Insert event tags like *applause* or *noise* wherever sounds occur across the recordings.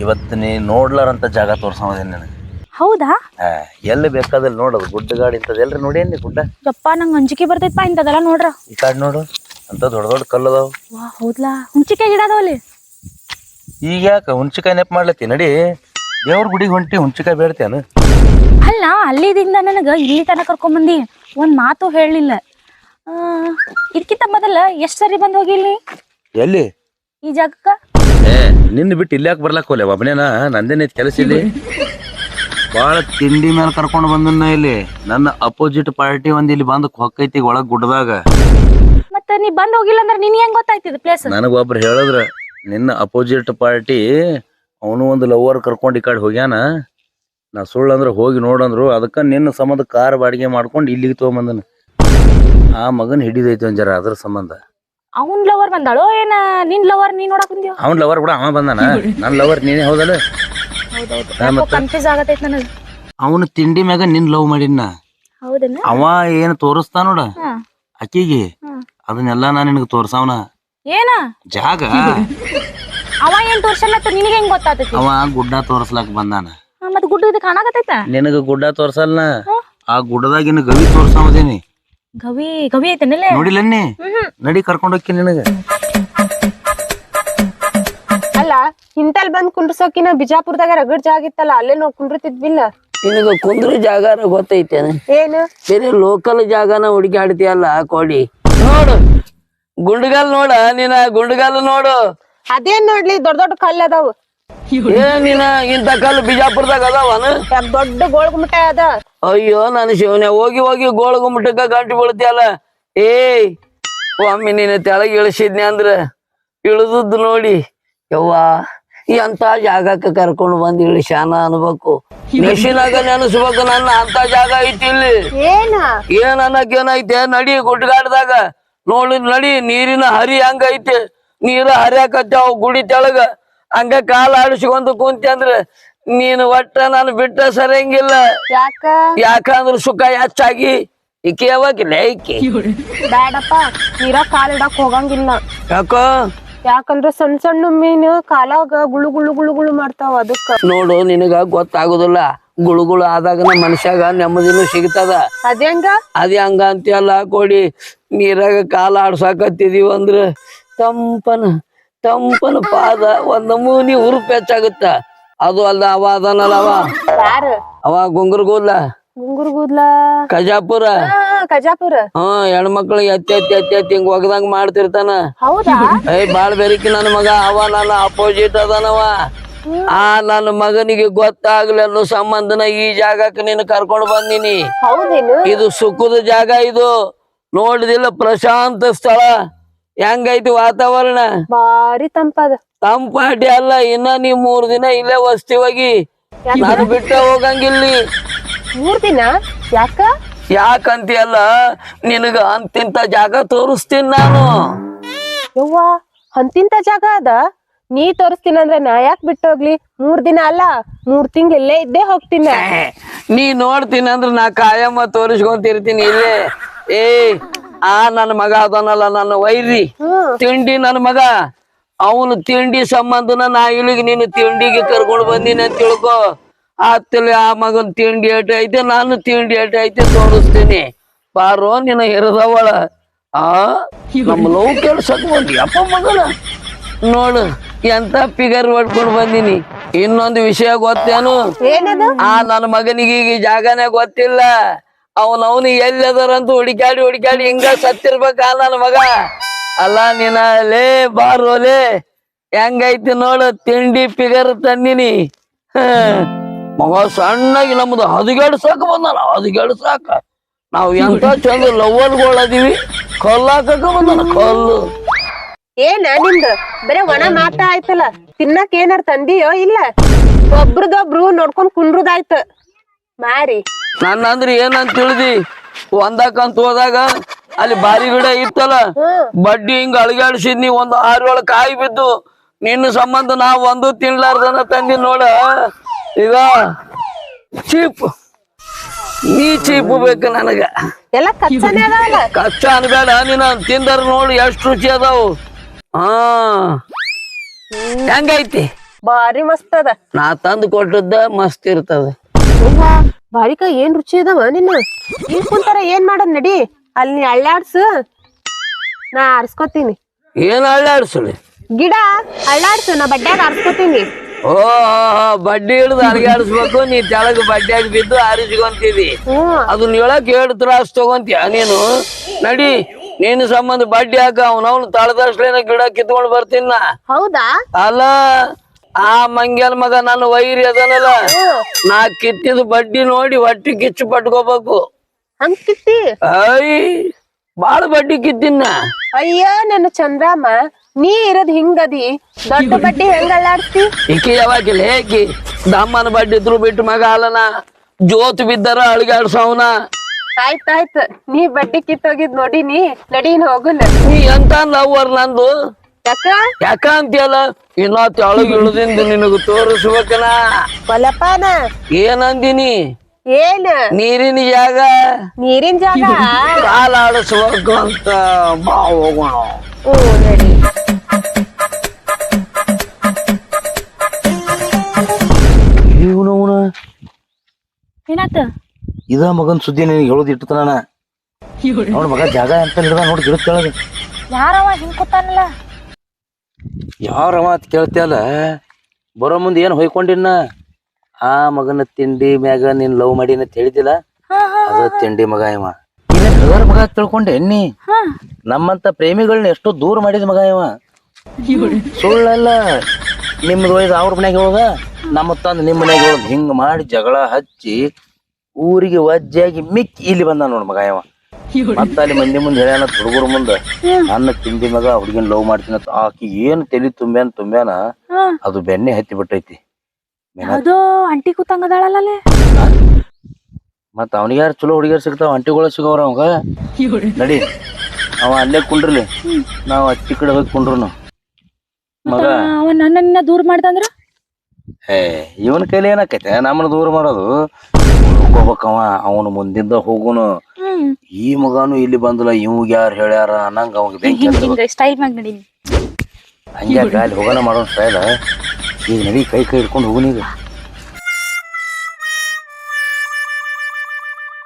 ಇವತ್ತು ನೀ ನೋಡ್ಲಾರಂತ ಜಾಗ ತೋರ್ಸೋದೇನು ನನಗೆ? ಹೌದಾ? ಎಲ್ಲಿ ಬೇಕಾದಲ್ಲಿ ನೋಡೋದು. ಗುಡ್ಡ ಗಾಡಿ ಇಂಥದ್ದು. ಎಲ್ರಿ ನೋಡೇನಿ ಗುಡ್ಡ? ಯಪ್ಪ ನಂಗೆ ಅಂಜಿಕೆ ಬರ್ತೈತಪ್ಪ ಇಂಥದೆಲ್ಲ ನೋಡ್ರ. ಈ ಕಾಡು ನೋಡು. ಅಂತ ದೊಡ್ಡ ದೊಡ್ಡ ಕಲ್ಲು ಅದಾವು ವಾ ಹೌದ್ಲಾ? ಹುಂಚಿಕಾಯಿ ಗಿಡ ಅದಾವಲ್ಲಿ ಈಗ ಯಾಕೆ? ಹುಂಚಿಕಾಯಿ ನೆಪ್ ಮಾಡ್ಲತ್ತಿ? ನಡಿ. ದೇವ್ರ ಗುಡಿಗೆ ಹೊಂಟಿ ಹುಂಚಿಕಾಯಿ ಬೇಡ್ತೇನು ಅಲ್ಲ ಅಲ್ಲಿದಿಂದ ನನಗೆ ಇಲ್ಲಿ ತನಕ ಕರ್ಕೊಂಬಂದಿ ಒಂದು ಮಾತು ಹೇಳಲಿಲ್ಲ. ಇದಕ್ಕಿಂತ ಮೊದಲ ಎಷ್ಟ್ ಸರಿ ಹೋಗಿ ಇಲ್ಲಿ ಎಲ್ಲಿ? ಈ ಜಾಗಕ್ಕ? ನಿನ್ನ ಬಿಟ್ಟು ಇಲ್ಲಿ ಯಾಕೆ ಬರ್ಲಾಕ ಹೋಲೆ ಒಬ್ಬನೇನ ನಂದೇನೈತಿ ಕೆಲಸ ಇಲ್ಲಿ. ಭಾಳ ತಿಂಡಿ ಮೇಲೆ ಕರ್ಕೊಂಡು ಬಂದನ್ನ ಇಲ್ಲಿ. ನನ್ನ ಅಪೋಸಿಟ್ ಪಾರ್ಟಿ ಒಂದ್ ಇಲ್ಲಿ ಬಂದು ಹೊಕ್ಕೈತಿ ಒಳಗ್ ಗುಡ್ಡದಾಗ. ಮತ್ತೆ ನೀ ಬಂದ್ ಹೋಗಿಲ್ಲ ಅಂದ್ರೆ ನಿನ್ ಹೆಂಗ್ ಗೊತ್ತಾಯ್ತಿದ್ ಪ್ಲೇಸ್ ನನಗ ಒಬ್ರು ಹೇಳಿದ್ರ ನಿನ್ನ ಅಪೋಸಿಟ್ ಪಾರ್ಟಿ ಅವನು ಒಂದು ಲವರ್ ಕರ್ಕೊಂಡು ಈ ಕಡೆ ಹೋಗ್ಯಾನ. ನಾ ಸುಳ್ಳು ಅಂದ್ರೆ ಹೋಗಿ ನೋಡಂದ್ರು ಅದಕ್ಕ ನಿನ್ನ ಸಂಬಂಧ ಕಾರ್ ಬಾಡಿಗೆ ಮಾಡ್ಕೊಂಡು ಇಲ್ಲಿಗೆ ತೊಗೊಂಬಂದನ. ಆ ಮಗನ್ ಹಿಡಿದೈತಿ ಒಂದ್ ಜರ ಅದ್ರ ಸಂಬಂಧ. ಅವ್ನ್ ಲವರ್ ಬಂದಾಳೋ ಏನ ನಿನ್ ಲವರ್ ನೀನ್ ನೋಡಕ್ ಬಂದ್ಯೋ? ಅವ್ನ್ ಲವರ್ ಕೂಡ ಅವ ಬಂದಾನ? *laughs* ನನ್ನ ಲವರ್ ನೀನೇ ಹೌದಲ್ಲ? ಕನ್ಫ್ಯೂಸ್ ಆಗತೈತ್ ನನಗ್. ಅವನು ತಿಂಡಿ ಮ್ಯಾಗ ನಿನ್ ಲವ್ ಮಾಡಿನ ಅವ ಏನ್ ತೋರಿಸ್ತಾ ನೋಡ? ಅಕ್ಕಿಗೆ. ಅದನ್ನೆಲ್ಲ ನಾ ನಿನಗೆ ತೋರ್ಸಾವನ. ಏನ? ಜಾಗ. *laughs* ಅವ ಏನ್ ತೋರ್ಸಲ್ಲತ್ತ ನಿನಗೆ ಹೆಂಗ್ ಗೊತ್ತಾತೈತಿ? ಅವ ಗುಡ್ಡ ತೋರ್ಸ್ಲಾಕ್ ಬಂದಾನ. ಮತ್ ಗುಡ್ಡ ಇದು ಕಾಣಾಕತೈತ ನಿನಗ ಗುಡ್ಡ ತೋರ್ಸಲ್ನ? ಆ ಗುಡ್ಡದಾಗಿನ ಗವಿ ತೋರ್ಸಾವದೇನಿ ಗವಿ ಗವಿ ಐತೇನಲ್ಲೇ? ನೋಡಿಲ್ಲನ್ನಿ? ನಡಿ ಕರ್ಕೊಂಡು ಹೋಕ್ಕಿ ನಿನಗ. ಅಲ್ಲ ಇಂತಲ್ ಬಂದ್ ಕುಂಡ್ರಸೋಕಿನ ಬಿಜಾಪುರದಾಗ ರಗಡ್ ಜಾಗ ಇತ್ತಲ್ಲ ಅಲ್ಲೇ ನೋಡ್ ಕುಂಡ್ರತಿದ್ವಿಲ್ಲ? ನಿನಗ ಕುಂದ್ರ ಜಾಗಾರ ಗೊತ್ತೈತೇನ? ಏನು? ಬೇರೆ ಲೋಕಲ್ ಜಾಗನ ಹುಡುಕಾಡ್ತೀಯಲ್ಲ ಕೋಡಿ? ನೋಡು ಗುಂಡಗಾಲ್ ನೋಡ ನೀನ ಗುಂಡಗಾಲ್ ನೋಡು. ಅದೇನ್ ನೋಡ್ಲಿ ದೊಡ್ಡ ದೊಡ್ಡ ಕಲ್ಲ್ ಅದಾವು. ಏನ್ ನೀನ ಇಂತ ಕಲ್ಲು ಬಿಜಾಪುರದಾಗ ಅದಾವನ? ದೊಡ್ಡ ಗೋಳ್ಗುಮಟ ಅದ? ಅಯ್ಯೋ ನಾನು ಶಿವನೆ ಹೋಗಿ ಹೋಗಿ ಗೋಳ ಗುಮ್ಮಟಕ್ಕ ಗಂಟು ಬೀಳ್ತಿಯಲ್ಲ? ಏಯ್ ಒಮ್ಮೆ ನೀನ ತೆಳಗ್ ಇಳಿಸಿದ್ನಿ ಅಂದ್ರ ಇಳಿದದ್ದು ನೋಡಿ. ಯವ್ವಾ ಎಂತ ಜಾಗಕ್ಕೆ ಕರ್ಕೊಂಡು ಬಂದ್ ಶಾನ ಅನ್ಬೇಕು? ಮೆಷಿನಾಗ ನೆನಸ್ಬೇಕು ನನ್ನ ಅಂತ ಜಾಗ ಐತಿ ಇಲ್ಲಿ. ಏನ? ಏನ್ ಅನ್ನಕ್ ಏನೈತೆ ನಡಿ ಗುಡ್ಗಾಡ್ದಾಗ ನೋಡಿದ್ ನಡಿ ನೀರಿನ ಹರಿ ಹಂಗೈತೆ. ನೀರ ಹರಿಯಾಕತ್ತಾವ ಗುಡಿ ತೆಳಗ. ಹಂಗ ಕಾಲ ಆಡಿಸಿಕೊಂಡು ಕುಂತಿ ಅಂದ್ರ ನೀನ್ ಒಟ್ಟ ನಾನು ಬಿಟ್ಟ ಸರಿಯಂಗಿಲ್ಲ. ಯಾಕ? ಯಾಕಂದ್ರ ಸುಖ ಹೆಚ್ಚಾಗಿ? ಈಕೆ ಯಾವಾಗಿಲ್ಲ ಈಕೆ ಬೇಡಪ್ಪ ನೀರ ಕಾಲ್ ಇಡಕ್ ಹೋಗಂಗಿಲ್ಲ. ಯಾಕೋ? ಯಾಕಂದ್ರ ಸಣ್ಣ ಸಣ್ಣ ಮೀನು ಕಾಲಾಗ ಗುಳು ಗುಳು ಗುಳು ಗುಳು ಮಾಡ್ತಾವ ಅದಕ್ಕ. ನೋಡು ನಿನಗ ಗೊತ್ತಾಗುದಿಲ್ಲ. ಗುಳುಗುಳು ಆದಾಗ ಮನುಷ್ಯಾಗ ನೆಮ್ಮದಿನೂ ಸಿಗ್ತದ. ಅದೇಂಗ ಅದೇ ಹಂಗ ಅಂತೀಯಲ್ಲ ಕೊಡಿ ನೀರಾಗ ಕಾಲ ಆಡ್ಸಾಕತ್ತಿದೀವಂದ್ರ ತಂಪನ ತಂಪನ ಪಾದ ಒಂದ್ ನಮೂನಿ ಹುರುಪ್ ಹೆಚ್ಚಾಗುತ್ತ. ಅದು ಅಲ್ದ ಅವ ಅದನಲ್ಲ ಅವ. ಯಾರ? ಅವ ಗುಂಗುರ್ಗೂಲ್ಲ ಗುಂಗುರ್ ಕೂದ್ಲ ಕಜಾಪುರ. ಹಾ ಕಜಾಪುರ. ಹ್ಮ್ ಹೆಣ್ಮಕ್ಳಿಗೆ ಎತ್ತಿ ಎತ್ತಿ ಎತ್ತಿ ಎತ್ತಿ ಹಿಂಗ್ ಒಗ್ದಂಗ್ ಮಾಡ್ತಿರ್ತಾನ. ಹೌದಾ? ಬಾಳ ಬಾಳ್ ಬೆರಿಕಿ ನನ್ನ ಮಗ. ಅವ ನನ್ನ ಅಪೋಸಿಟ್ ಅದನವ. ಆ ನನ್ನ ಮಗನಿಗೆ ಗೊತ್ತಾಗ್ಲಿ ಅನ್ನೋ ಸಂಬಂಧನ ಈ ಜಾಗಕ್ಕೆ ನೀನು ಕರ್ಕೊಂಡ್ ಬಂದಿನಿ. ಇದು ಸುಖದ ಜಾಗ ಇದು. ನೋಡಿದಿಲ್ಲ ಪ್ರಶಾಂತ ಸ್ಥಳ. ಹೆಂಗೈತಿ ವಾತಾವರಣ? ಬಾರಿ ತಂಪದ ತಂಪಾಟಿ ಅಲ್ಲ ಇನ್ನ ನೀ ಮೂರ್ ದಿನ ಇಲ್ಲೇ ವಸ್ತಿ ಹೋಗಿ. ನಾನು ಬಿಟ್ಟ ಹೋಗಂಗಿಲ್ಲಿ ಮೂರ್ ದಿನ? ಯಾಕ? ಯಾಕಂತಿಯಲ್ಲ ನಿನಗ ಅಂತಿಂತ ಜಾಗ ತೋರಿಸ್ತೀನಿ ನಾನು. ಯವ್ವಾ ಅಂತಿಂತ ಜಾಗ ಅದ? ನೀ ತೋರಿಸ್ತೀನಿ ಅಂದ್ರೆ ನಾ ಯಾಕ್ ಬಿಟ್ಟು ಹೋಗ್ಲಿ? ಮೂರ್ ದಿನ ಅಲ್ಲ ಮೂರ್ ತಿಂಗ್ ಇಲ್ಲೇ ಇದ್ದೇ ಹೋಗ್ತೀನಿ. ನೀ ನೋಡ್ತೀನಿ ಅಂದ್ರೆ ನಾ ಕಾಯಮ್ಮ ತೋರಿಸ್ಕೊಂತಿರ್ತೀನಿ ಇಲ್ಲೇ. ಏ ಆ ನನ್ನ ಮಗ ಅದನಲ್ಲ ನನ್ನ ವೈರಿ. ತಿಂಡಿ ನನ್ನ ಮಗ. ಅವನು ತಿಂಡಿ ಸಂಬಂಧನ ನಾ ಇಲ್ಲಿಗೆ ನೀನು ತಿಂಡಿಗೆ ಕರ್ಕೊಂಡು ಬಂದೀನಿ ಅಂತ ತಿಳ್ಕೊ. ಆತಲ್ಲಿ ಆ ಮಗನ್ ತಿಂಡಿ ಏಟ್ ಐತೆ ನಾನು ತಿಂಡಿ ಏಟ್ ಐತೆ ತೋರಿಸ್ತೀನಿ. ಬಾರೋ ನಿನ್ನ ಇರದವಳ ಆ ನಮ್ಮ ಲವ್ ಕೆಲ್ಸಕ್ ಬಂದಿ. ಅಪ್ಪ ಮಗಳ. ನೋಡು ಎಂತ ಫಿಗರ್ ಹೊಡ್ಕೊಂಡು ಬಂದಿನಿ. ಇನ್ನೊಂದು ವಿಷಯ ಗೊತ್ತೇನು? ಆ ನನ್ನ ಮಗನಿಗೆ ಈಗ ಜಾಗನೇ ಗೊತ್ತಿಲ್ಲ. ಅವನ್ ಅವನು ಎಲ್ಲಿ ಅದಾರಂತ ಹುಡುಕ್ಯಾಡಿ ಹುಡುಕ್ಯಾಡಿ ಹಿಂಗ ಸತ್ತಿರ್ಬೇಕ ನನ್ನ ಮಗ. ಅಲ್ಲ ನೀನ, ಲೇ ಬಾರೋಲೆ ಹೆಂಗೈತಿ ನೋಡು, ತಿಂಡಿ ಪಿಗರ್ ತಂದಿನಿ. ಮಗ ಸಣ್ಣಗೆ ನಮ್ದು ಬಂದನ ಬಂದಾನ ಹದಿಗೆಡ್ಸಾಕ ನಾವ್ ಎಂತ ಚಂದ ಲವ್ವಲ್ಗಳು ಕೊಲ್ಲಾಕ ಬಂದನ, ಕಲ್ಲು. ಏನ ನಿಂದು? ಬರೇ ಒಣ ಮಾತ ಆಯ್ತಲ್ಲ. ತಿನ್ನಕ್ ಏನಾರ ತಂದಿಯೋ ಇಲ್ಲ? ಒಬ್ರದೊಬ್ರು ನೋಡ್ಕೊಂಡ್ ಕುಂಡ್ರುದಾಯ್ತ ಮಾರಿ. ನನ್ನ ಅಂದ್ರೆ ಏನಂತ ತಿಳಿದಿ? ಒಂದಕ್ಕಂತ ಹೋದಾಗ ಅಲ್ಲಿ ಬಾರಿ ಗಿಡ ಇತ್ತಲ್ಲ? ಬಡ್ಡಿ ಹಿಂಗ ಅಳಗಾಡಿಸಿದ್ನಿ ಒಂದು ಆರು ಏಳು ಕಾಯಿ ಬಿದ್ದು ನಿನ್ನ ಸಂಬಂಧ ನಾ ಒಂದು ತಿನ್ಲಾರ್ದನ ತಂದಿ ನೋಡ. ಈಗ ಚೀಪ್. ನೀ ಚೀಪ್ ಬೇಕು ನನಗ. ಎಲ್ಲ ಕಚ್ಚನೆ ಅದಾವಲ್ಲ ಕಚ್ಚ ಅನ್ಬೇಡ ನೀನ ತಿಂದರ್ ನೋಡು ಎಷ್ಟು ರುಚಿ ಅದಾವು. ಹಾ. ಹೆಂಗೈತಿ? ಬಾರಿ ಮಸ್ತ್ ಅದ. ನಾ ತಂದು ಕೊಟ್ಟದ್ದ ಮಸ್ತ್ ಇರ್ತದ. ಬಾರಿಕ ಏನ್ ರುಚಿ ಅದಾವ ನಿನ್ನ? ಇಲ್ಲಿ ಕುಂತಾರ ಏನ್ ಮಾಡೋದ್ ನಡಿ? ಅಲ್ಲಿ ನೀ ಅಳ್ಳಾಡ್ಸು. ನಾ ಆರ್ಸ್ಕೊತೀನಿ. ಏನ್ ಅಳ್ಳಾಡ್ಸಲಿ ಗಿಡ ಅಳ್ಳಾಡ್ಸು ನಾ ಬಡ್ಡ್ಯಾಗ ಆರ್ಸ್ಕೊತೀನಿ. ಓ ಬಡ್ಡಿ ಹಿಡ್ದು ಅರ್ಗಾಡಿಸ್ಬೇಕು ನೀ ತೆಳಗ್ ಬಡ್ಡಿಯಾಗಿ ಬಿದ್ದು ಆರಿಸ್ಕೊಂತೀವಿ. ಅದು ಅದನ್ನ ಹೇಳಕ್ ಎರಡು ತ್ರಾಸ್ ತಗೊಂತೀಯ ನೀನು? ನಡಿ ನೀನು ಸಂಬಂಧ ಬಡ್ಡಿ ಹಾಕ ಅವನವನು ತಳದಷ್ಟೇನ ಗಿಡ ಕಿತ್ಕೊಂಡು ಬರ್ತೀನ ಹೌದಾ? ಅಲ್ಲ ಆ ಮಂಗ್ಯಾಲ್ ಮಗ ನನ್ನ ವೈರಿ ಅದನಲ್ಲ. ನಾ ಕಿತ್ತಿದ ಬಡ್ಡಿ ನೋಡಿ ಹೊಟ್ಟಿ ಕಿಚ್ಚು ಪಟ್ಕೋಬೇಕು. ಹಂಗ್ ಕಿತ್ತಿ? ಬಾಳ ಬಡ್ಡಿ ಕಿತ್ತಿನ ಅಯ್ಯ ನನ್ನ ಚಂದ್ರಮ್ಮ ನೀ ಇರೋದ್ ಹಿಂಗದಿ. ದೊಡ್ಡ ಬಡ್ಡಿ ಹೆಂಗಲ್ಲಾಡ್ತಿ ಈಕಿ ಯಾವಾಗಿಲ್ಲ ಹೇಗಿ ದಮ್ಮನ ಬಡ್ಡಿ ಇದ್ರು ಬಿಟ್ಟು ಮಗ ಅಲ್ಲನ? ಜೋತ್ ಬಿದ್ದರ ಅಳಿಗಾಡ್ಸವನ. ಆಯ್ತಾಯ್ತು ನೀ ಬಡ್ಡಿ ಕಿತ್ತೋಗಿದ್ ನೋಡಿನಿ ನಡೀನ್ ಹೋಗುನ ನೀ ಎಂತ ಲವರ್ ನಂದು? ಯಾಕ? ಯಾಕ ಅಂತೀಯಲ್ಲ? ಇನ್ನ ತೆಳಗ್ ಇಳಿದಿಂದ ನಿನಗ ತೋರಿಸ್ಬೇಕನ? ಪಲಪಾನ ಏನಂದಿನಿ? ಏನ? ನೀರಿನ ಜಾಗ? ನೀರಿನ ಜಾಗ? ಕಾಲ ಆಡಿಸ್ಬೇಕು ಅಂತ ಬಾ ಹೋಗೋಣ. ಹ್ಞೂ ನಡಿ. ಇವನವನ ಏನಾತ? ಇದ ಮಗನ್ ಸುದ್ದಿ ನಿನಗೆ ಹೇಳೋದು ಇಟ್ಟತನ ನೋಡ್ ಮಗ ಜಾಗ ಅಂತ ಹಿಡ್ದ ನೋಡಿ ಗಿಡದ ಕೆಳಗ. ಯಾರವ ಹಿಂಗ್ ಕೂತಾನಲ್ಲ? ಯಾರವ ಮಾತು ಕೇಳ್ತಿಯಲ್ಲ? ಬರೋ ಮುಂದೆ ಏನು ಹೊಯ್ಕೊಂಡಿನ್ನ? ಆ ಮಗನ ತಿಂಡಿ ಮ್ಯಾಗ ನೀನ್ ಲವ್ ಮಾಡಿ ಅಂತ ಹೇಳಿದಿಲ್ಲ ಅದ ತಿಂಡಿ ಮಗ ಇವ. ಹಗರ್ ಮಗ ತಿಳ್ಕೊಂಡೆ ಎನ್ನಿ? ಹಾ. ನಮ್ಮಂತ ಪ್ರೇಮಿಗಳನ್ನ ಎಷ್ಟೋ ದೂರ ಮಾಡಿದ ಮಗ ಇವ. ಸುಳ್ಳಲ್ಲ. ನಿಮ್ದು ಒಯ್ದು ಅವ್ರ ಮನೆಗೆ ಹೋಗ. ನಮ್ಮ ತಂದು ನಿಮ್ಮ ಮನೆಗೆ ಹೋಗ. ಹಿಂಗ್ ಮಾಡಿ ಜಗಳ ಹಚ್ಚಿ ಊರಿಗೆ ವಜ್ಜಾಗಿ ಮಿಕ್ಕಿ ಇಲ್ಲಿ ಬಂದ ನೋಡ್ ಮಗ ಇವ. ಮತ್ತ ಅಲ್ಲಿ ಮಂದಿ ಮುಂದೆ ಹೇಳ್ಯಾನ ಹುಡುಗರ ಮುಂದೆ ನನ್ನ ತಿಂಡಿ ಮಗ ಹುಡುಗಿನ ಲವ್ ಮಾಡ್ತೀನಿ ಅಂತ ಆಕಿ ಏನ್ ತಲಿ ತುಂಬ್ಯಾನ ತುಂಬ್ಯಾನ ಅದು ಬೆನ್ನೆ ಹತ್ತಿ ಬಿಟ್ಟೈತಿ. ಅದು ಅಂಟಿ ಕೂತಂಗದಾಳಲ್ಲೇ ಮತ್ತ ಅವನಿಗೆ ಯಾರು ಚಲೋ ಹುಡುಗಿಯರ್ ಸಿಗ್ತಾವ? ಅಂಟಿಗಳು ಸಿಗೋರ ಅವಾಗ? ನಡಿ ಅವ ಅಲ್ಲೇ ಕುಂಡ್ರಲಿ. ನಾವ್ ಅಚ್ಚಿ ಕಡೆ ಹೋಗಿ ಕುಂಡ್ರು ಮಗ. ಅವ ನಿನ್ನ ದೂರ ಮಾಡ್ದಂದ್ರ ಏ ಇವನ ಕೈಲಿ ಏನಾಕೈತೆ? ನಮ್ಮನ್ನ ದೂರ ಮಾಡೋದು. ಹೋಗ್ಬೇಕವ ಅವನು ಮುಂದಿಂದ ಹೋಗುನು. ಈ ಮಗನು ಇಲ್ಲಿ ಬಂದಲ್ಲ ಇವಾಗ ಯಾರು ಹೇಳ್ಯಾರ ಅನ್ನಂಗ ಅವಾಗ ಬೆಂಕಿ ಹಿಂಗ್. ಸ್ಟೈಲ್ ನಡೀನಿ. ಹಂಗೆ ಗಾಲಿ ಹೋಗೋಣ ಮಾಡೋಣ ಸ್ಟೈಲ. ಈಗ ನಡಿ ಕೈ ಕೈ ಹಿಡ್ಕೊಂಡು ಹೋಗುನ ಈಗ.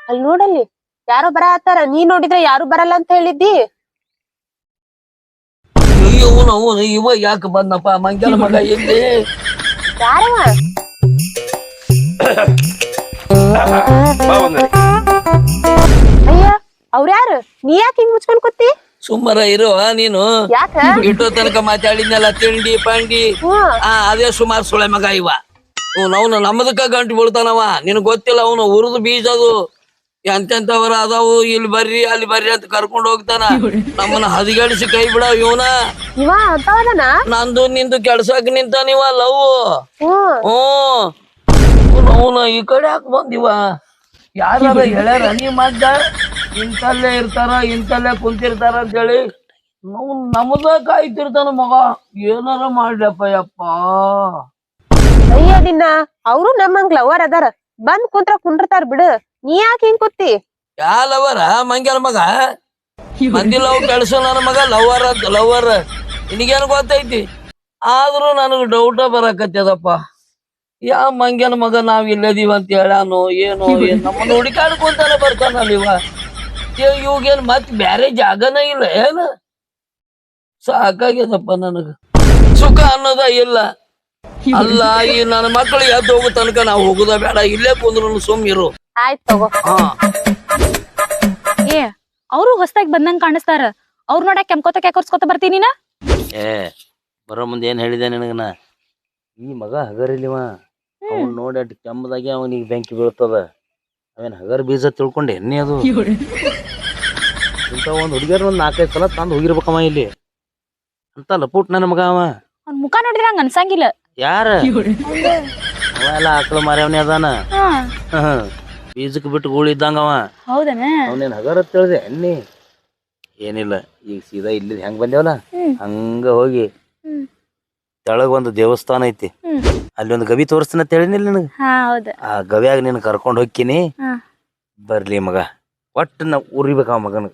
ಅಲ್ಲಿ ನೋಡಲ್ಲಿ ಯಾರೋ ಬರ ಆತಾರ? ನೀ ನೋಡಿದ್ರೆ ಯಾರು ಬರಲ್ಲ ಅಂತ ಹೇಳಿದ್ದಿ? ಅಯ್ಯೋ ನಾವು ಇವ ಯಾಕೆ ಬಂದಪ್ಪ? ಮಂಗಲ ಮಗ ಎಲ್ಲಿ? ಯಾರವ? ಅಯ್ಯ ಅವ್ರ್ಯಾರು ನೀ ಯಾಕೆ ಹಿಂಗ್ ಮುಚ್ಕೊಂಡ್ ಕೂತಿ ಸುಮ್ಮರ ಇರೋ ನೀನು. ಯಾಕ? ಇಟ್ಟೋ ತನಕ ಮಾತಾಡಿದ್ನಲ್ಲ ತಿಂಡಿ ಪಂಡಿ. ಆ ಅದೇ ಸುಮಾರು ಸುಳೆ ಮಗ ಇವ. ಅವನು ನಮ್ಮದಕ್ಕ ಗಂಟು ಬೀಳ್ತಾನವ. ನಿನ್ ಗೊತ್ತಿಲ್ಲ ಅವನು ಉರಿದು ಬೀಜ ಅದು. ಎಂತೆಂತವರ ಅದಾವು ಇಲ್ಲಿ ಬರ್ರಿ ಅಲ್ಲಿ ಬರ್ರಿ ಅಂತ ಕರ್ಕೊಂಡು ಹೋಗ್ತಾನ. ನಮ್ಮನ್ನ ಹದಿಗೆಡಿಸಿ ಕೈ ಬಿಡ ಇವನ. ನಂದು ನಿಂದು ಕೆಡ್ಸಕ್ ನಿಂತಾನಿವ ಲವ್ ಹ್ಮ್ ಅವನು ಈ ಕಡೆ ಯಾಕೆ ಬಂದಿವ? ಯಾರ ಹೇಳ್ಯಾರ ನೀ ಮದ್ದ ಇಂತಲ್ಲೇ ಇರ್ತಾರ ಇಂತಲ್ಲೇ ಕುಂತಿರ್ತಾರ ಅಂತೇಳಿ ನಾವು ನಮ್ದ ಕಾಯ್ತಿರ್ತಾನ ಮಗ. ಏನಾರ ಮಾಡ್ಲಪ್ಪ ಯಪ್ಪ. ಅಯ್ಯ ದಿನ ಅವ್ರು ನಮ್ಮಂಗ್ ಲವರ್ ಅದಾರ. ಬಂದ್ ಕುಂತ್ರ ಕುಂಡಿರ್ತಾರ ಬಿಡು. ನೀ ಯಾಕೆ ಹಿಂಗ್ ಕೂತಿ? ಯಾ ಲವರ ಮಂಗ್ಯಾನ ಮಗ? ಮಂದಿ ಲವ್ ಕೆಲ್ಸ ನನ್ನ ಮಗ ಲವರ್ ಅಂತ ಲವರ್. ನಿನಗೇನು ಗೊತ್ತೈತಿ? ಆದ್ರೂ ನನಗೆ ಡೌಟ ಬರಕತ್ತದಪ್ಪ. ಯಾ ಮಂಗ್ಯನ ಮಗ ನಾವ್ ಇಲ್ಲದೀವ ಅಂತ ಹೇಳಾನು ಏನು ಏನ್ ನಮ್ಮನ್ನ ಹುಡುಕಾಡ್ಕೊಂತಾನ ಬರ್ತಾನಲ್ಲ ಇವ. ಏ ಇವಾಗೇನ್ ಮತ್ ಬ್ಯಾರೆ ಜಾಗನ ಇಲ್ಲ ಏನ? ಸಾಕಾಗ್ಯದಪ್ಪ ನನಗ. ಸುಖ ಅನ್ನೋದ ಇಲ್ಲ. ಅಲ್ಲ ಈ ನನ್ನ ಮಕ್ಕಳು ಎದ್ದು ಹೋಗೋ ತನಕ ನಾವು ಹೋಗುದ ಬೇಡ ಇಲ್ಲೇ ಕುಂದ್ರು ಸುಮ್ ಇರು. ಆಯ್ತ್ ತಗೋ. ಹಾ. ಏ ಅವರು ಹೊಸದಾಗಿ ಬಂದಂಗ ಕಾಣಿಸ್ತಾರ. ಅವ್ರ ನೋಡಕ್ ಕೆಂಕೋತ ಕೆಕರ್ಸ್ಕೊತ ಬರ್ತೀನಿ ನಾ ಏ ಬರೋ ಮುಂದೆ ಏನ್ ಹೇಳಿದೆ ನಿನಗನ? ಈ ಮಗ ಹಗರಿಲಿವ ಅವ್ನ್ ನೋಡಿ ಅಟ್ ಕೆಮ್ಮದಾಗೆ ಅವನಿಗೆ ಬೆಂಕಿ ಬೀಳ್ತದ. ಅವೇನ್ ಹಗರ್ ಬೀಜ ತಿಳ್ಕೊಂಡೆ ಎಣ್ಣೆ ಅದು? ಇಂಥ ಒಂದ್ ಹುಡುಗಿಯರ್ ಒಂದ್ ನಾಲ್ಕೈದು ಸಲ ತಂದು ಹೋಗಿರ್ಬೇಕಮ್ಮ ಇಲ್ಲಿ. ಅಂತ ಲಪುಟ್ ನನ್ನ ಮಗ ಅವ. ಅವ್ನ ಮುಖ ನೋಡಿದ್ರೆ ಹಂಗ ಅನ್ಸಂಗಿಲ್ಲ. ಯಾರ? ಅವ ಎಲ್ಲ ಆಕಳ ಮಾರ್ಯವನೇ ಅದಾನ. ಬೀಜಕ್ಕೆ ಬಿಟ್ಟು ಗೂಳಿ ಇದ್ದಂಗ ಅವ. ಹೌದನ? ಹಗರ್ ಅಂತ ತಿಳಿದೆ ಎಣ್ಣೆ? ಏನಿಲ್ಲ ಈಗ ಸೀದಾ ಇಲ್ಲಿ ಹೆಂಗ್ ಬಂದೇವಲ್ಲ. ಹಂಗ ಹೋಗಿ. ತೆಳಗ್ ಒಂದು ದೇವಸ್ಥಾನ ಐತಿ. ಅಲ್ಲಿ ಒಂದು ಗವಿ ತೋರಿಸ್ತೀನಿ ಅಂತ ಹೇಳಿನಿಲ್ಲ ನಿನಗ? ಹಾ ಹೌದ. ಆ ಗವಿಯಾಗ ನಿನ್ ಕರ್ಕೊಂಡು ಹೋಗ್ತೀನಿ. ಹಾ. ಬರ್ಲಿ ಮಗ. ಒಟ್ಟ ನಾ ಉರಿಬೇಕ ಆ ಮಗನ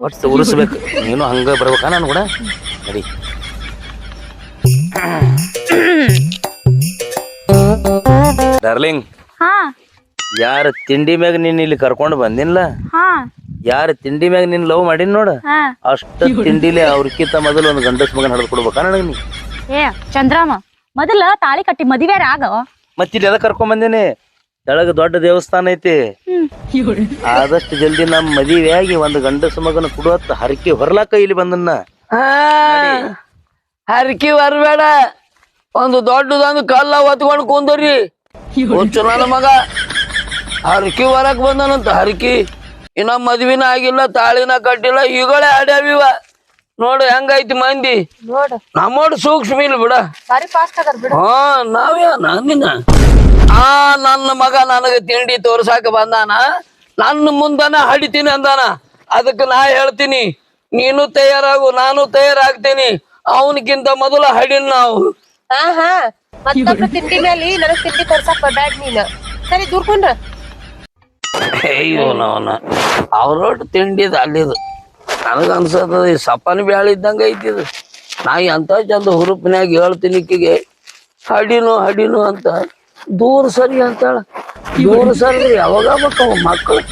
ಒಟ್ಟು ಉರಿಸ್ಬೇಕು. ನೀನು ಹಂಗ ಬರ್ಬೇಕಾ ನಾನು ಕೂಡ. ನಡಿ. ಡಾರ್ಲಿಂಗ್ ಹಾ. ಯಾರ ತಿಂಡಿ ಮ್ಯಾಗ ನೀನ್ ಇಲ್ಲಿ ಕರ್ಕೊಂಡು ಬಂದಿಲ್ಲ ಹಾ. ಯಾರ ತಿಂಡಿ ಮ್ಯಾಗ ನೀನ್ ಲವ್ ಮಾಡಿನ್ ನೋಡ? ಹಾ. ಅಷ್ಟ ತಿಂಡಿಲೆ ಅವ್ರಕ್ಕಿಂತ ಮೊದಲು ಒಂದು ಗಂಡಸ್ ಮಗನ ಹಡ್ದು ಕೊಡ್ಬೇಕಾ ನನಗ ನೀ? ಏ ಚಂದ್ರಮ್ಮ ಮೊದಲ ತಾಳಿ ಕಟ್ಟಿ ಮದುವೆ ಆಗ? ಮತ್ತಿಲ್ಲಿ ಕರ್ಕೊಂಡ್ ಬಂದೇನಿ. ಕೆಳಗ ದೊಡ್ಡ ದೇವಸ್ಥಾನ ಐತಿ. ಆದಷ್ಟು ಜಲ್ದಿ ನಮ್ ಮದುವೆ ಆಗಿ ಒಂದು ಗಂಡಸ ಮಗನ ಕೊಡುವತ್ತ ಹರಕೆ ಹೊರ್ಲಾಕ ಇಲ್ಲಿ ಬಂದನ್ನ. ಹಾ ಹರಕಿ ಬರಬೇಡ ಒಂದು ದೊಡ್ಡದೊಂದು ಕಲ್ಲ ಒತ್ಕೊಂಡ್ ಕುಂದ್ರಿ. ಚಲೋ ನನ್ನ ಮಗ. ಹರಕಿ ಹೊರಕ್ ಬಂದನಂತ ಹರಕಿ. ಇನ್ನ ಮದ್ವಿನ ಆಗಿಲ್ಲ ತಾಳಿನ ಕಟ್ಟಿಲ್ಲ ಈಗಳೇ ಆಡ್ಯಾವಿವ ನೋಡು ಹೆಂಗೈತಿ ಮಂದಿ? ನೋಡು. ನಮ್ಮೋಡು ಸೂಕ್ಷ್ಮ ಇಲ್ಲ ಬಿಡ. ಬಾರಿ ಫಾಸ್ಟ್ ಅದಾರ ಬಿಡು. ಹಾ ನಾವ್ಯಾ? ನಾನಿನ? ಆ ನನ್ನ ಮಗ ನನಗೆ ತಿಂಡಿ ತೋರ್ಸಾಕ ಬಂದಾನ. ನನ್ನ ಮುಂದನ ಹಡಿತೀನಿ ಅಂದಾನ. ಅದಕ್ಕೆ ನಾ ಹೇಳ್ತೀನಿ ನೀನು ತಯಾರಾಗು ನಾನು ತಯಾರಾಗ್ತೀನಿ. ಅವನಕ್ಕಿಂತ ಮೊದಲ ಹಡಿನ್ ನಾವು. ಹಾ ಹಾ ಮತ್ತೊಬ್ರು ತಿಂಡಿ ಮೇಲೆ ನನಗ್ ತಿಂಡಿ ತರ್ಸಕ್ ನೀನು. ಸರಿ ಅಯ್ಯೋ ನಾವನ. ಅವ್ರೊಟ್ಟು ತಿಂಡಿದ ಅಲ್ಲಿದು. ನನಗ ಅನ್ಸದ ಈ ಸಪನ್ ಬ್ಯಾಳಿ ಇದ್ದಂಗ ಐತಿದು ನಾ ಎಂತ ಚಂದ ಹುರುಪಿನ್ಯಾಗ ಹೇಳ್ತೀನಿ ಇಕ್ಕಿಗೆ ಹಡಿನು ಹಡಿನು ಅಂತ. ದೂರ ಸರಿ ಅಂತಾಳ. ದೂರ ಸರಿ ಯಾವಾಗ ಬಕ್ಕವ ಮಕ್ಕಳು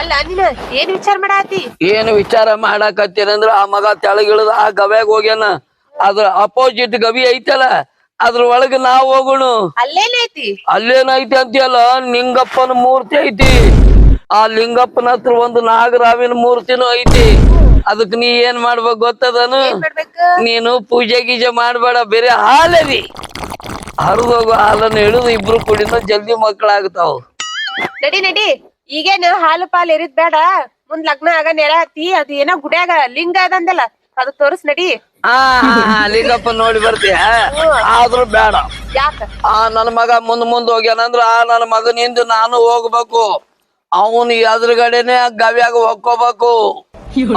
ಅಲ್ಲ ನೀನ್ ಏನ್ ವಿಚಾರ ಮಾಡಾತಿ? ಏನು ವಿಚಾರ ಮಾಡಾಕತ್ತೀನಂದ್ರ ಆ ಮಗ ತೆಳಗಿಳಿದ ಆ ಗವ್ಯಾಗ ಹೋಗ್ಯಾನ. ಅದ್ರ ಅಪೋಸಿಟ್ ಗವಿ ಐತಲ್ಲ ಅದ್ರ ಒಳಗ ನಾವ್ ಹೋಗೋಣ. ಅಲ್ಲೇನೈತಿ ಅಲ್ಲೇನೈತಿ ಅಂತೀಯಲ್ಲ ನಿಂಗಪ್ಪನ ಮೂರ್ತಿ ಐತಿ. ಆ ಲಿಂಗಪ್ಪನ ಹತ್ರ ಒಂದು ನಾಗರಾವಿನ ಮೂರ್ತಿನೂ ಐತಿ. ಅದಕ್ ನೀ ಏನ್ ಮಾಡ್ಬೇಕು ಗೊತ್ತದನು? ನೀನು ಪೂಜೆ ಗೀಜೆ ಮಾಡ್ಬೇಡ ಬೇರೆ ಹಾಲರಿ. ಹರಿದೋಗೋ ಹಾಲನ್ನು ಹಿಡಿದು ಇಬ್ರು ಕುಡಿನ ಜಲ್ದಿ ಮಕ್ಕಳಾಗ್ತಾವ. ನಡಿ ನಡಿ. ಈಗೇನ್ ಹಾಲು ಪಾಲ್ ಇರಿದ್ ಬೇಡ. ಮುಂದ್ ಲಗ್ನ ಆಗ ನೆರ ಹತ್ತಿ ಅದು ಏನೋ ಗುಡಿಯಾಗ ಲಿಂಗ ಅದಂದಲ್ಲ ಅದು ತೋರಿಸ್ ನಡಿ. ಆ ಲಿಂಗಪ್ಪ ನೋಡಿ ಬರ್ತೀಯ ಆದ್ರೂ ಬೇಡ. ಯಾಕ? ಆ ನನ್ ಮಗ ಮುಂದ್ ಮುಂದ್ ಹೋಗ್ಯಾನಂದ್ರ ಆ ನನ್ ಮಗನಿಂದ ನಾನು ಹೋಗ್ಬೇಕು. ಅವನು ಎದುರುಗಡೆನೆ ಗವ್ಯಾಗ ಹೊಕ್ಕೋಬೇಕು.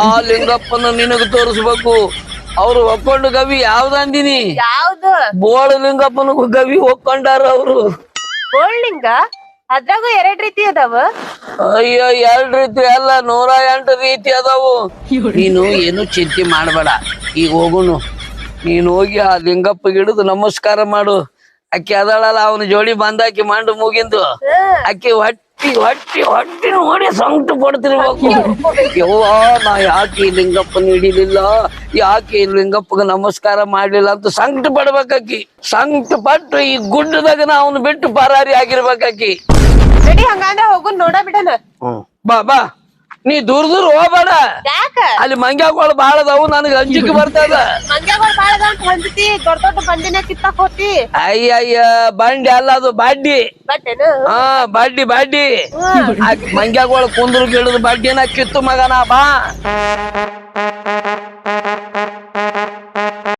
ಆ ಲಿಂಗಪ್ಪನ ನಿನಗ ತೋರಿಸ್ಬೇಕು. ಅವ್ರು ಒಕ್ಕೊಂಡು ಗವಿ ಯಾವ್ದಂದಿನಿ ಯಾವ್ದು? ಬೋಳ ಲಿಂಗಪ್ಪನ ಗವಿ ಹೊಕ್ಕೊಂಡಾರ ಅವ್ರು. ಬೋಳಿಂಗ ಅದ್ರಾಗ ಎರಡ್ ರೀತಿ ಅದಾವ. ಅಯ್ಯೋ ಎರಡ್ ರೀತಿ ಅಲ್ಲ ನೂರ ಎಂಟು ರೀತಿ ಅದಾವು. ನೀನು ಏನು ಚಿಂತೆ ಮಾಡಬೇಡ. ಈಗ ಹೋಗುನು. ನೀನ್ ಹೋಗಿ ಆ ಲಿಂಗಪ್ಪ ಹಿಡಿದು ನಮಸ್ಕಾರ ಮಾಡು. ಅಕ್ಕಿ ಅದಳಲ್ಲ ಅವನ ಜೋಡಿ ಬಂದಾಕಿ ಮಂಡು ಮುಗಿಂದು. ಅಕ್ಕಿ ಹೊಟ್ಟಿ ಹೊಟ್ಟಿ ಹೊಟ್ಟಿ ನೋಡಿ ಸಂಕಟ ಪಡ್ತಿರ್ಬೇಕು ಯವ್ವ ನಾ ಯಾಕೆ ಈ ಲಿಂಗಪ್ಪನ ಹಿಡಿಲಿಲ್ಲ ಯಾಕೆ ಈ ಲಿಂಗಪ್ಪಗ ನಮಸ್ಕಾರ ಮಾಡಲಿಲ್ಲ ಅಂತ ಸಂಕಟ ಪಡ್ಬೇಕಾಕಿ ಸಂಕಟ ಪಟ್ಟು ಈ ಗುಡ್ಡದಾಗ ನಾ ಅವನು ಬಿಟ್ಟು ಪರಾರಿ ಆಗಿರ್ಬೇಕಾಕಿ ರೆಡಿ ಹಂಗಂದ್ರ ಹೋಗುನ್ ನೋಡ ಬಿಡಲ್ಲ ಬಾ ಬಾ. ನೀ ದೂರ ದೂರ ಹೋಗ್ಬೇಡ. ಯಾಕ? ಅಲ್ಲಿ ಮಂಗ್ಯಾಗಳು ಬಾಳ ಅದಾವು ನನಗೆ ಅಂಜಿಕೆ ಬರ್ತದ. ಮಂಗ್ಯಾಗಳು ಬಾಳ ಅದಾವ ಅಂತ ಹೊಂದ್ತಿ ದೊಡ್ಡ ದೊಡ್ಡ ಬಂಡಿನ ಕಿತ್ತಾಕ್ ಹೋತಿ. ಅಯ್ಯ ಅಯ್ಯ ಬಂಡಿ ಅಲ್ಲ ಅದು ಬಾಡ್ಡಿ ಹಾ ಬಾಡ್ಡಿ ಬಾಡ್ಡಿ ಮಂಗ್ಯಾಗಳು ಕುಂದ್ರು ಗಿಡದ ಬಾಡ್ಡಿನ ಕಿತ್ತು ಮಗನ ಬಾ.